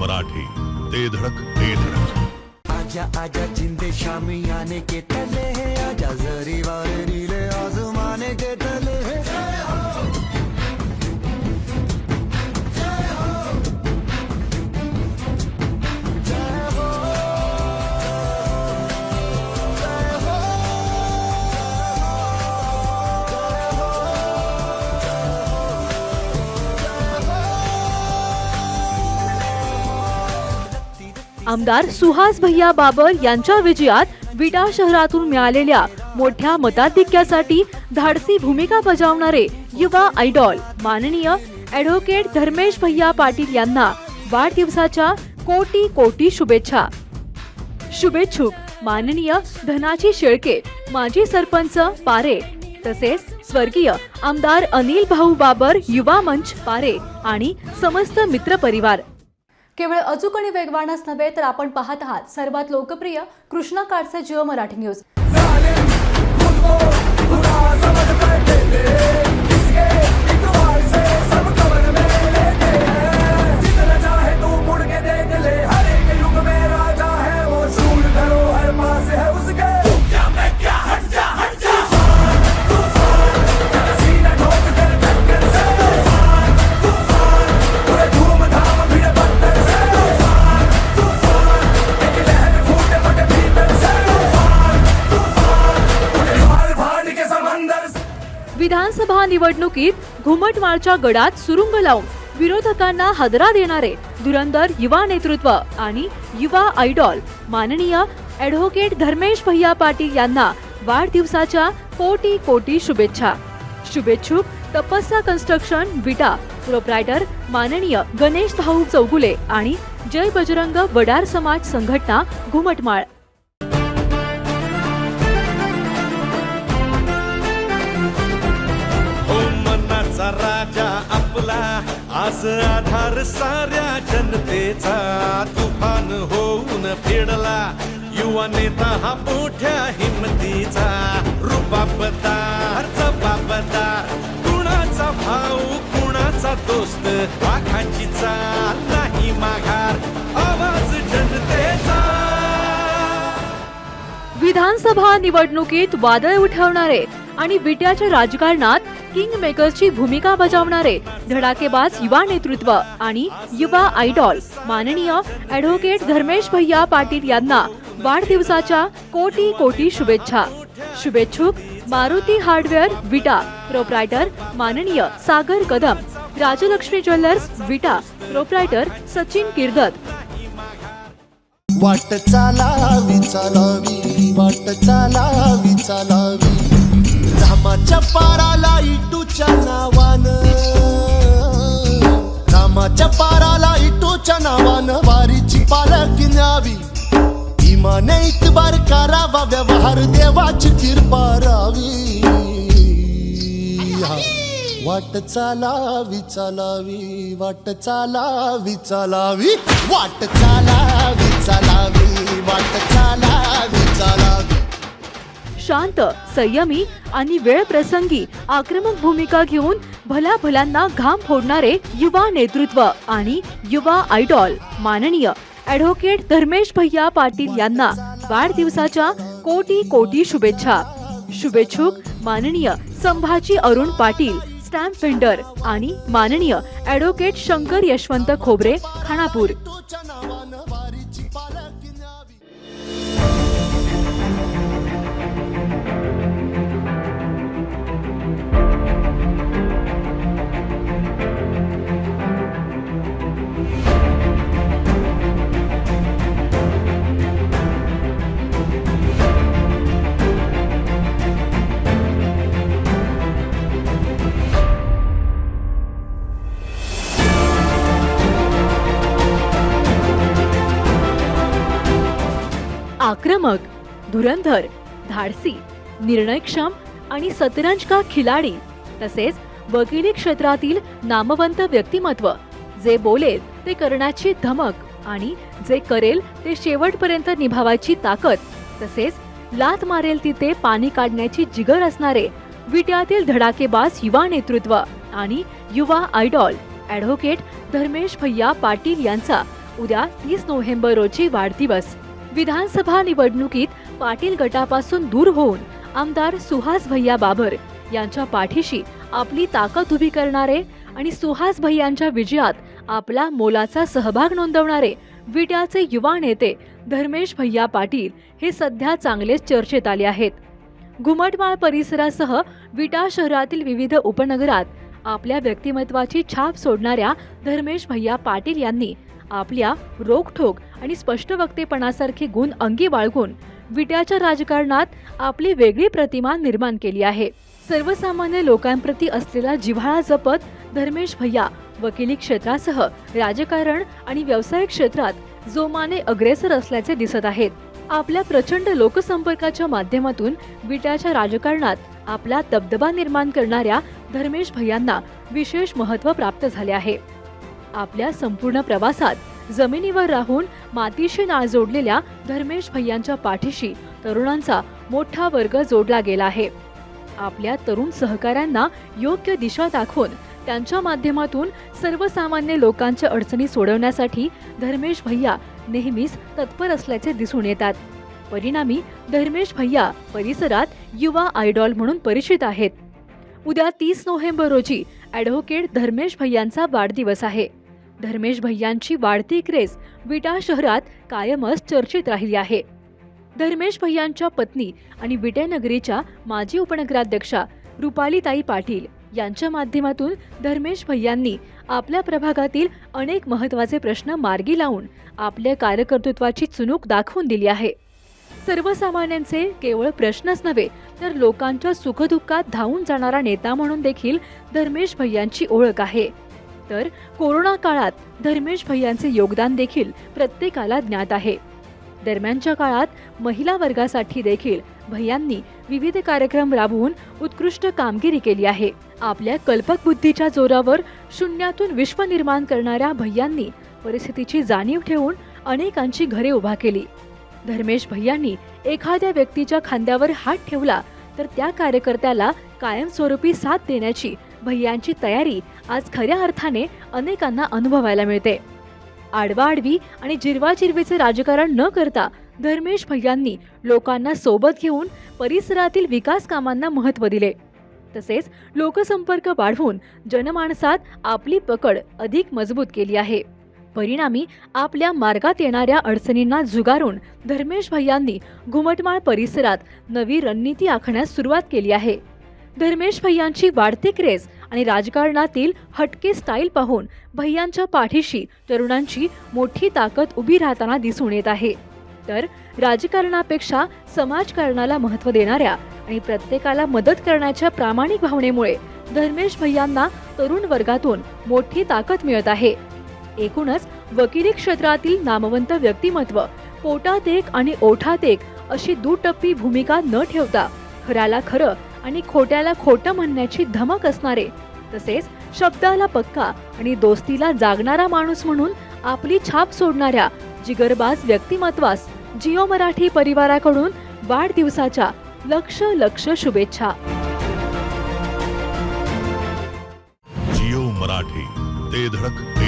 मराठी. ते धडक ते धडक. आजा आजा जिंदे शामी आने के तले है आजा. जरी वारे नीले आजमाने के तले आमदार सुहास भैया बाबर यांच्या विजयात विटा शहरातून मिळालेल्या मोठ्या मताधिक्यासाठी धाडसी भूमिका बजावणारे युवा आयडॉल माननीय ॲडव्होकेट धर्मेश भैया पाटील यांना वाढदिवसाच्या कोटी कोटी शुभेच्छा. शुभेच्छुक माननीय धनाजी शेळके माजी सरपंच पारे तसेच स्वर्गीय आमदार अनिल भाऊ बाबर युवा मंच पारे आणि समस्त मित्रपरिवार केवळ अचूक आणि वेगवानच नव्हे तर आपण पाहत आहात सर्वात लोकप्रिय कृष्णा काडसे जिओ मराठी न्यूज. विधानसभा निवडणुकीत घुमटमाळच्या गडात सुरुंग लावून विरोधकांना हादरा देणारे धुरंदर युवा नेतृत्व आणि युवा आयडॉल माननीय ॲडव्होकेट धर्मेश भैया पाटील यांना वाढदिवसाच्या कोटी कोटी शुभेच्छा. शुभेच्छुक तपस्या कन्स्ट्रक्शन विटा प्रोप्रायटर माननीय गणेश भाऊ चौगुले आणि जय बजरंग वडार समाज संघटना घुमटमाळ. मनाचा राजा आपला. आज आधार साऱ्या जनतेचा तुफान होऊन फेडला. युवा नेता हा मोठ्या हिमतीचा रुबाबदार जबाबदार कुणाचा भाऊ कुणाचा दोस्त वाघाची चाल नाही माघार. आवाज जनतेचा. विधानसभा निवडणुकीत वादळ उठवणारे आणि बिट्याच्या राजकारणात किंग मेकर्सची भूमिका बजावणारे धडाकेबाज युवा नेतृत्व आणि युवा आयडॉल माननीय ॲडव्होकेट धर्मेश भैया पाटील यांना वाढदिवसाच्या कोटी कोटी शुभेच्छा. शुभेच्छुक मारुती हार्डवेअर विटा प्रोप्रायटर माननीय सागर कदम राजलक्ष्मी ज्वेलर्स विटा प्रोप्रायटर सचिन किर्दत. वाट चालावी चालावी वाट चालावी चालावी. रामाच्या पाराला इटूच्या नावानं. रामाच्या पाराला इटूच्या नावानं वारीची पालखी न्यावी. इमाने इतबार करावा व्यवहार देवाची कृपा रावी. हा. वाट चालावी चालावी वाट चालावी चालावी. वाट चालावी चालावी. शांत संयमी आणि वेळ प्रसंगी आक्रमक भूमिका घेऊन भला भल्यांना घाम फोडणारे युवा नेतृत्व आणि युवा आयडॉल माननीय ॲडव्होकेट धर्मेश भैया पाटील यांना वाढदिवसाच्या कोटी कोटी शुभेच्छा. शुभेच्छुक माननीय संभाजी अरुण पाटील स्टॅम्प वेंडर आणि माननीय ॲडव्होकेट शंकर यशवंत खोबरे खानापूर. आक्रमक धुरंधर धाडसी निर्णयक्षम आणि सतरंज का खिलाडी तसेच वकिली क्षेत्रातील नामवंत व्यक्तिमत्व जे बोलेल ते करण्याची धमक आणि जे करेल ते शेवटपर्यंत निभावायची ताकद तसेच लात मारेल तिथे पाणी काढण्याची जिगर असणारे विट्यातील धडाकेबाज युवा नेतृत्व आणि युवा आयडॉल ॲडव्होकेट धर्मेश भैया पाटील यांचा उद्या तीस नोव्हेंबर रोजी वाढदिवस. विधानसभा निवडणुकीत पाटील गटापासून दूर होऊन आमदार सुहास भैया बाबर यांच्या पाठीशी आपली ताकद उभी करणारे आणि सुहास भैयांच्या विजयात आपला मोलाचा सहभाग नोंदवणारे विट्याचे युवा नेते धर्मेश भैया पाटील हे सध्या चांगलेच चर्चेत आले आहेत. घुमटमाळ परिसरासह विटा शहरातील विविध उपनगरात आपल्या व्यक्तिमत्वाची छाप सोडणाऱ्या धर्मेश भैया पाटील यांनी आपल्या रोखठोक आणि स्पष्ट वक्तेपणासारखे गुण अंगी बाळगून विट्याच्या राजकारणात आपली वेगळी प्रतिमा निर्माण केली आहे. सर्वसामान्य लोकांप्रती असलेला जिव्हाळा जपत धर्मेश भैया वकिली क्षेत्रासह राजकारण आणि व्यावसायिक क्षेत्रात जोमाने अग्रेसर असल्याचे दिसत आहेत. आपल्या प्रचंड लोकसंपर्काच्या माध्यमातून विट्याच्या राजकारणात आपला दबदबा निर्माण करणाऱ्या धर्मेश भैयांना विशेष महत्त्व प्राप्त झाले आहे. आपल्या संपूर्ण प्रवासात जमिनीवर राहून मातीशी नाळ जोडलेल्या धर्मेश भैयांच्या पाठीशी तरुणांचा मोठा वर्ग जोडला गेला आहे. आपल्या तरुण सहकाऱ्यांना योग्य दिशा दाखवून त्यांच्या माध्यमातून सर्वसामान्य लोकांच्या अडचणी सोडवण्यासाठी धर्मेश भैया नेहमीच तत्पर असल्याचे दिसून येतात. परिणामी धर्मेश भैया परिसरात युवा आयडॉल म्हणून परिचित आहेत. उद्या तीस नोव्हेंबर रोजी ॲडव्होकेट धर्मेश भैयांचा वाढदिवस आहे. धर्मेश भैयांची वाढती क्रेज विटा शहरात कायमच चर्चेत राहिली आहे. धर्मेश भैयांच्या पत्नी आणि विटयनगरीच्या माजी उपनगराध्यक्षा रुपालीताई पाटील यांच्या माध्यमातून धर्मेश भैयांनी आपल्या प्रभागातील अनेक महत्त्वाचे प्रश्न मार्गी लावून आपल्या कार्यकर्तृत्वाची चुनूक दाखवून दिली आहे. सर्वसामान्यांचे केवळ प्रश्नच नव्हे तर लोकांच्या सुखदुःखात धावून जाणारा नेता म्हणून देखील धर्मेश भैयांची ओळख आहे. तर कोरोना काळात धर्मेश भैयांचे योगदान देखील प्रत्येकाला ज्ञात आहे. दरम्यानच्या काळात महिला वर्गासाठी देखील भैयांनी विविध कार्यक्रम राबवून उत्कृष्ट कामगिरी केली आहे. आपल्या कल्पक बुद्धीच्या जोरावर शून्यातून विश्व निर्माण करणाऱ्या भैयांनी परिस्थितीची जाणीव ठेवून अनेकांची घरे उभा केली. धर्मेश भैयांनी एखाद्या व्यक्तीच्या खांद्यावर हात ठेवला तर त्या कार्यकर्त्याला कायमस्वरूपी साथ देण्याची भैयांची तयारी आज खऱ्या अर्थाने अनेकांना अनुभवायला मिळते. आडवाआडवी आणि जिरवाजिरवीचे राजकारण न करता धर्मेश भैयांनी लोकांना सोबत घेऊन परिसरातील विकास कामांना महत्त्व दिले. तसेच लोकसंपर्क वाढवून जनमानसात आपली पकड अधिक मजबूत केली आहे. परिणामी आपल्या मार्गात येणाऱ्या अडचणींना झुगारून धर्मेश भैयांनी घुमटमाळ परिसरात नवी रणनीती आखण्यास सुरुवात केली आहे. धर्मेश भैयांची वाढती क्रेज आणि राजकारणातील हटके स्टाईल पाहून भैयांच्या पाठीशी तरुणांची मोठी ताकद उभी राहताना दिसून येत आहे. तर राजकारणापेक्षा समाजकारणाला महत्त्व देणाऱ्या आणि प्रत्येकाला मदत करण्याच्या प्रामाणिक भावनेमुळे धर्मेश भैयांना तरुण वर्गातून मोठी ताकद मिळत आहे. एकूणच वकिली क्षेत्रातील नामवंत व्यक्तिमत्व पोटात एक आणि ओठात एक अशी दुटप्पी भूमिका न ठेवता खऱ्याला खरं आणि खोट्याला खोटं म्हणण्याची धमक असणारे तसेच शब्दाला पक्का आणि दोस्तीला जागणारा माणूस म्हणून आपली छाप सोडणाऱ्या जिगरबाज व्यक्तिमत्वास जिओ मराठी परिवाराकडून वाढदिवसाच्या लक्ष लक्ष शुभेच्छा. जिओ मराठी ते धडक.